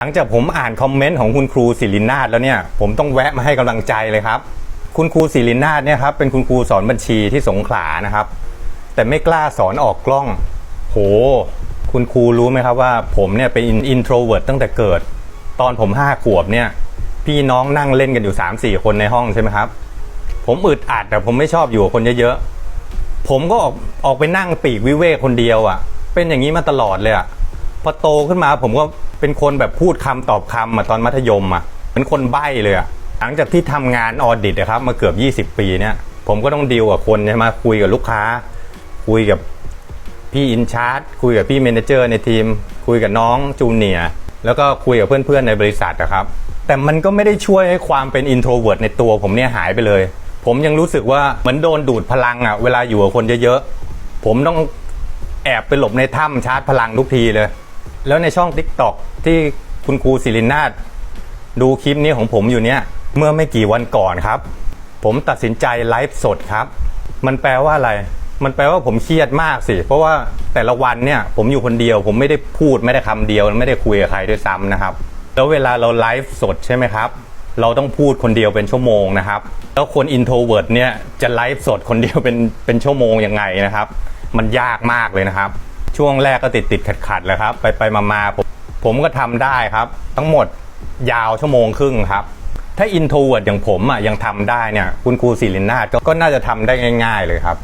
หลังจากผมอ่านคอมเมนต์ของคุณครูศิรินาถแล้วเนี่ยผมต้องแวะมาให้กำลังใจเลยครับ คุณครูศิรินาถเนี่ยครับเป็นคุณครูสอนบัญชีที่สงขลานะครับ แต่ไม่กล้าสอนออกกล้อง โห คุณครูรู้ไหมครับว่า ผมเนี่ยเป็นอินโทรเวิร์ตตั้งแต่เกิด ตอนผมห้าขวบเนี่ย พี่น้องนั่งเล่นกันอยู่3ามสี่คนในห้องใช่ไหมครับ ผมอึดอัดแต่ผมไม่ชอบอยู่กับคนเยอะๆผมก็ออกออกไปนั่งปีกวิเวกคนเดียวอะ่ะ เป็นอย่างนี้มาตลอดเลยอะ่ะพอโตขึ้นมาผมก็ เป็นคนแบบพูดคำตอบคำอะตอนมัธยมอะเป็นคนใบ้เลยอะหลังจากที่ทำงานออดิตนะครับมาเกือบ 20 ปีเนี่ยผมก็ต้องดีลกับคนใช่ไหมคุยกับลูกค้า คุยกับพี่อินชาร์ตคุยกับพี่เมนเจอร์ในทีม คุยกับน้องจูเนียแล้วก็คุยกับเพื่อนๆในบริษัทนะครับ แต่มันก็ไม่ได้ช่วยให้ความเป็นอินโทรเวิร์ตในตัวผมเนี่ยหายไปเลย ผมยังรู้สึกว่าเหมือนโดนดูดพลังอะ่ะเวลาอยู่กับคนเยอะๆผมต้องแอบไปหลบในถ้ำชาร์จพลังทุกทีเลย แล้วในช่อง t ิ k t o k ที่คุณครูศิรินาถดูคลิปนี้ของผมอยู่เนี่ย เมื่อไม่กี่วันก่อนครับ ผมตัดสินใจไลฟ์สดครับ มันแปลว่าอะไร มันแปลว่าผมเครียดมากสิ เพราะว่าแต่ละวันเนี่ยผมอยู่คนเดียว ผมไม่ได้พูดไม่ได้คำเดียว ไม่ได้คุยกับใครด้วยซ้ำนะครับ แล้วเวลาเราไลฟ์สดใช่ไหมครับ เราต้องพูดคนเดียวเป็นชั่วโมงนะครับ แล้วคนอินโทรเวิร์ดเนี่ยจะไลฟ์สดคนเดียวเป็นเป็นชั่วโมงยังไงนะครับ มันยากมากเลยนะครับ ช่วงแรกก็ติดติดขัดขัดเลยครับ ไปไปมามาผมผมก็ทำได้ครับ ทั้งหมดยาวชั่วโมงครึ่งครับ ถ้าอินโทรเวิร์ดอย่างผมอะยังทำได้เนี่ย คุณครูศิรินาถก็ก็น่าจะทำได้ง่าย ๆ เลยครับ